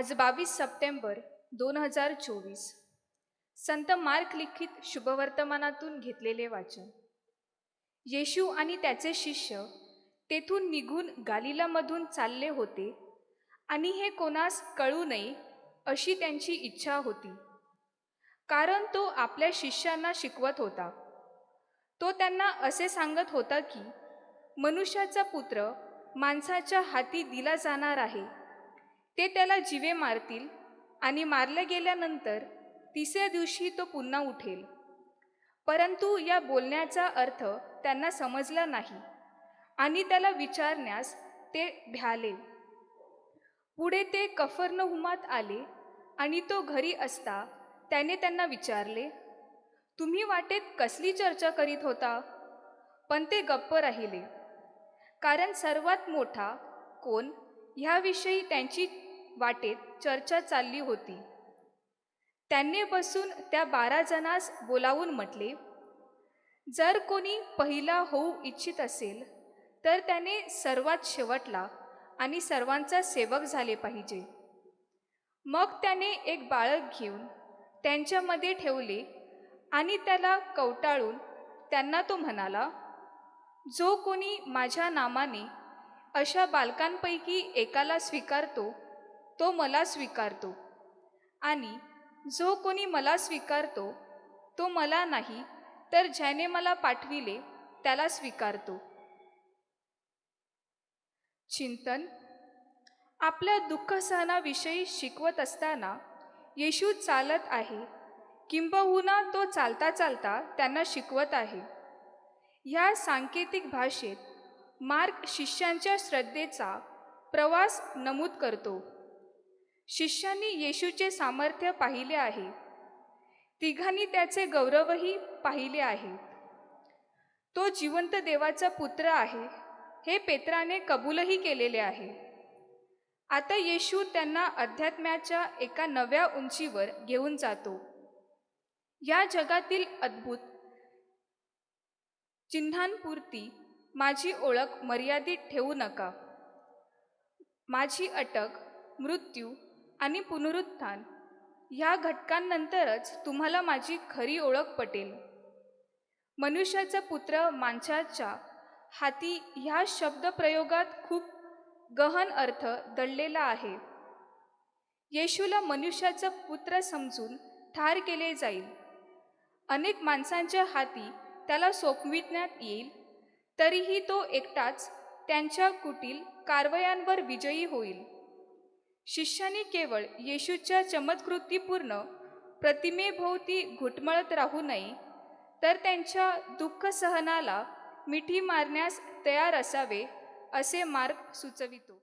आज बावीस सप्टेंबर दोन हजार चोवीस. संत मार्क लिखित शुभवर्तमानातून घेतलेले वाचन. येशू आणि त्याचे शिष्य तेथून निघून गालिलामधून चालले होते आणि हे कोणास कळू नये अशी त्यांची इच्छा होती. कारण तो आपल्या शिष्यांना शिकवत होता. तो त्यांना असे सांगत होता की मनुष्याचा पुत्र माणसाच्या हाती दिला जाणार आहे. ते त्याला जीवे मारतील आणि मारलं गेल्यानंतर तिसऱ्या दिवशी तो पुन्हा उठेल. परंतु या बोलण्याचा अर्थ त्यांना समजला नाही आणि त्याला विचारण्यास ते भ्याले. पुढे ते कफरनहुमात आले आणि तो घरी असता त्याने त्यांना विचारले तुम्ही वाटेत कसली चर्चा करीत होता? पण ते गप्प राहिले कारण सर्वात मोठा कोण ह्याविषयी त्यांची वाटेत चर्चा चालली होती. त्यांनी बसून त्या बारा जणांस बोलावून म्हटले जर कोणी पहिला होऊ इच्छित असेल तर त्याने सर्वात शेवटला आणि सर्वांचा सेवक झाले पाहिजे. मग त्याने एक बाळक घेऊन त्यांच्यामध्ये ठेवले आणि त्याला कवटाळून त्यांना तो म्हणाला जो कोणी माझ्या नामाने अशा बालकांपैकी एकाला स्वीकारतो तो मला स्वीकारतो. आणि जो कोणी मला स्वीकारतो तो मला नाही तर ज्याने मला पाठविले त्याला स्वीकारतो. चिंतन. आपल्या दुःख सहनाविषयी शिकवत असताना येशू चालत आहे. किंबहुना तो चालता चालता त्यांना शिकवत आहे. ह्या सांकेतिक भाषेत मार्क शिष्यांच्या श्रद्धेचा प्रवास नमूद करतो. शिष्यांनी येशूचे सामर्थ्य पाहिले आहे. तिघांनी त्याचे गौरवही पाहिले आहेत तो जिवंत देवाचा पुत्र आहे हे पेत्राने कबूलही केलेले आहे. आता येशू त्यांना अध्यात्म्याच्या एका नव्या उंचीवर घेऊन जातो. या जगातील अद्भुत चिन्हांपुरती माझी ओळख मर्यादित ठेवू नका. माझी अटक मृत्यू आणि पुनरुत्थान. ह्या घटकांनंतरच तुम्हाला माझी खरी ओळख पटेल. मनुष्याचा पुत्र माणसाच्या हाती ह्या शब्दप्रयोगात खूप गहन अर्थ दडलेला आहे. येशूला मनुष्याचा पुत्र समजून ठार केले जाईल. अनेक माणसांच्या हाती त्याला सोपविण्यात येईल तरीही तो एकटाच त्यांच्या कुटील कारवयांवर विजयी होईल. शिष्यांनी केवळ येशूच्या चमत्कृतीपूर्ण प्रतिमेभोवती घुटमळत राहू नये तर त्यांच्या दुःख सहनाला मिठी मारण्यास तयार असावे असे मार्ग सुचवितो.